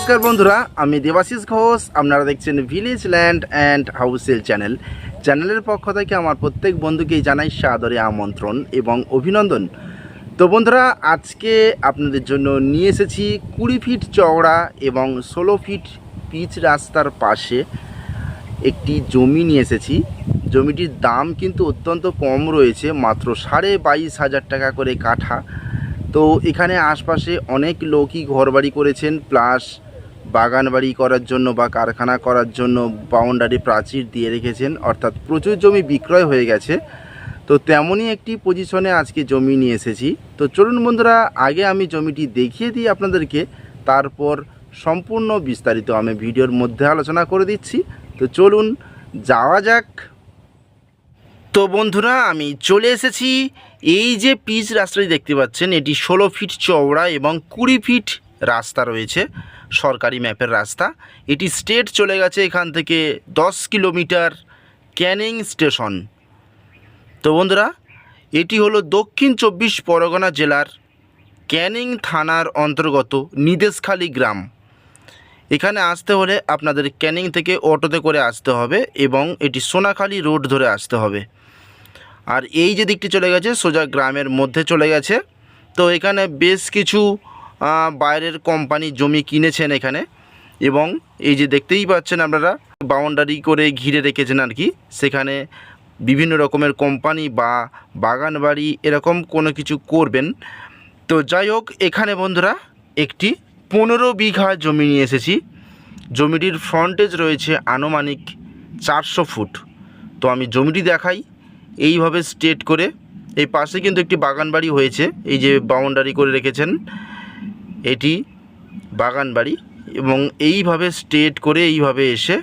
নমস্কার বন্ধুরা, আমি দেবাশিস ঘোষ। আপনারা দেখছেন ভিলেজ ল্যান্ড অ্যান্ড হাউসেল চ্যানেল চ্যানেলের পক্ষ থেকে আমার প্রত্যেক বন্ধুকেই জানাই সাদরে আমন্ত্রণ এবং অভিনন্দন। তো বন্ধুরা, আজকে আপনাদের জন্য নিয়ে এসেছি কুড়ি ফিট চওড়া এবং ষোলো ফিট পিচ রাস্তার পাশে একটি জমি নিয়ে এসেছি। জমিটির দাম কিন্তু অত্যন্ত কম রয়েছে, মাত্র সাড়ে বাইশ হাজার টাকা করে কাঠা। তো এখানে আশপাশে অনেক লোকই ঘরবাড়ি করেছেন, প্লাস বাগান বাড়ি করার জন্য বা কারখানা করার জন্য বাউন্ডারি প্রাচীর দিয়ে রেখেছেন, অর্থাৎ প্রচুর জমি বিক্রয় হয়ে গেছে। তো তেমনই একটি পজিশনে আজকে জমি নিয়ে এসেছি। তো চলুন বন্ধুরা, আগে আমি জমিটি দেখিয়ে দিই আপনাদেরকে, তারপর সম্পূর্ণ বিস্তারিত আমি ভিডিওর মধ্যে আলোচনা করে দিচ্ছি। তো চলুন, যাওয়া যাক। তো বন্ধুরা, আমি চলে এসেছি। এই যে পিচ রাস্তাটি দেখতে পাচ্ছেন, এটি ষোলো ফিট চওড়া এবং কুড়ি ফিট রাস্তা রয়েছে, সরকারি ম্যাপের রাস্তা। এটি স্টেট চলে গেছে এখান থেকে দশ কিলোমিটার ক্যানিং স্টেশন। তো বন্ধুরা, এটি হলো দক্ষিণ চব্বিশ পরগনা জেলার ক্যানিং থানার অন্তর্গত নিদেশখালী গ্রাম। এখানে আসতে হলে আপনাদের ক্যানিং থেকে অটোতে করে আসতে হবে এবং এটি সোনাখালী রোড ধরে আসতে হবে। আর এই যে দিকটি চলে গেছে সোজা গ্রামের মধ্যে চলে গেছে। তো এখানে বেশ কিছু বাইরের কোম্পানি জমি কিনেছেন এখানে এবং এই যে দেখতেই পাচ্ছেন আপনারা, বাউন্ডারি করে ঘিরে রেখেছেন আর কি। সেখানে বিভিন্ন রকমের কোম্পানি বা বাগান বাড়ি এরকম কোনো কিছু করবেন। তো যাই হোক, এখানে বন্ধুরা একটি পনেরো বিঘা জমি নিয়ে এসেছি। জমিটির ফ্রন্টেজ রয়েছে আনুমানিক চারশো ফুট। তো আমি জমিটি দেখাই, এইভাবে স্ট্রেট করে। এই পাশে কিন্তু একটি বাগান বাড়ি হয়েছে, এই যে বাউন্ডারি করে রেখেছেন। এটি বাগান বাড়ি এবং এইভাবে স্ট্রেট করে এইভাবে এসে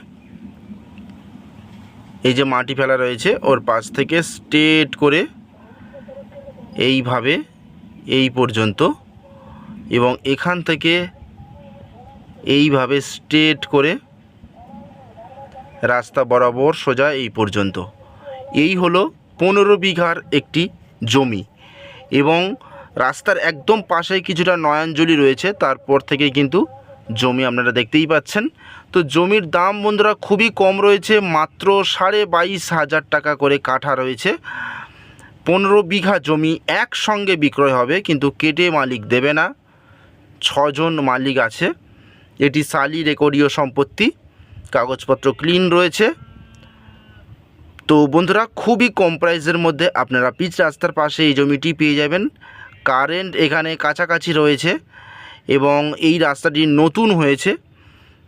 এই যে মাটি ফেলা রয়েছে, ওর পাশ থেকে স্ট্রেট করে এইভাবে এই পর্যন্ত এবং এখান থেকে এইভাবে স্ট্রেট করে রাস্তা বরাবর সোজা এই পর্যন্ত। এই হলো পনেরো বিঘার একটি জমি এবং রাস্তার একদম পাশেই কিছুটা নয়াঞ্জলি রয়েছে, তারপর থেকেই কিন্তু জমি আপনারা দেখতেই পাচ্ছেন। তো জমির দাম বন্ধুরা খুবই কম রয়েছে, মাত্র সাড়ে বাইশ হাজার টাকা করে কাঠা রয়েছে। পনেরো বিঘা জমি একসঙ্গে বিক্রয় হবে, কিন্তু কেটে মালিক দেবে না। ছজন মালিক আছে। এটি সালি রেকর্ডীয় সম্পত্তি, কাগজপত্র ক্লিন রয়েছে। তো বন্ধুরা, খুবই কম প্রাইসের মধ্যে আপনারা পিচ রাস্তার পাশে এই জমিটি পেয়ে যাবেন। কারেন্ট এখানে কাছাকাছি রয়েছে এবং এই রাস্তাটি নতুন হয়েছে।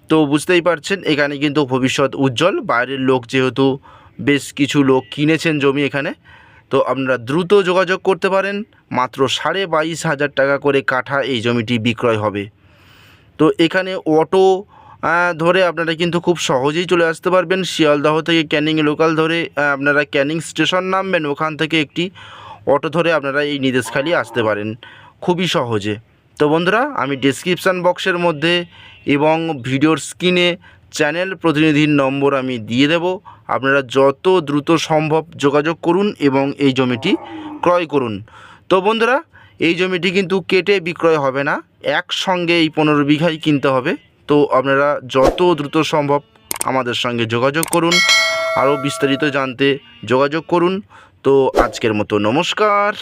তো বুঝতেই পারছেন, এখানে কিন্তু ভবিষ্যৎ উজ্জ্বল। বাইরের লোক যেহেতু বেশ কিছু লোক কিনেছেন জমি এখানে, তো আপনারা দ্রুত যোগাযোগ করতে পারেন। মাত্র সাড়ে বাইশ হাজার টাকা করে কাঠা এই জমিটি বিক্রয় হবে। তো এখানে অটো ধরে আপনারা কিন্তু খুব সহজেই চলে আসতে পারবেন। শিয়ালদহ থেকে ক্যানিং লোকাল ধরে আপনারা ক্যানিং স্টেশন নামবেন। ওখান থেকে একটি অটো ধরে আপনারা এই নিদেশখালি আসতে পারেন। খুবই সহজে। তো বন্ধুরা, আমি ডেসক্রিপশান বক্সের মধ্যে এবং ভিডিওর স্ক্রিনে চ্যানেল প্রতিনিধির নম্বর আমি দিয়ে দেব। আপনারা যত দ্রুত সম্ভব যোগাযোগ করুন এবং এই জমিটি ক্রয় করুন। তো বন্ধুরা, এই জমিটি কিন্তু কেটে বিক্রয় হবে না, একসঙ্গে এই পনেরো বিঘাই কিনতে হবে। তো আপনারা যত দ্রুত সম্ভব আমাদের সঙ্গে যোগাযোগ করুন। আরও বিস্তারিত জানতে যোগাযোগ করুন। তো আজকের মতো নমস্কার।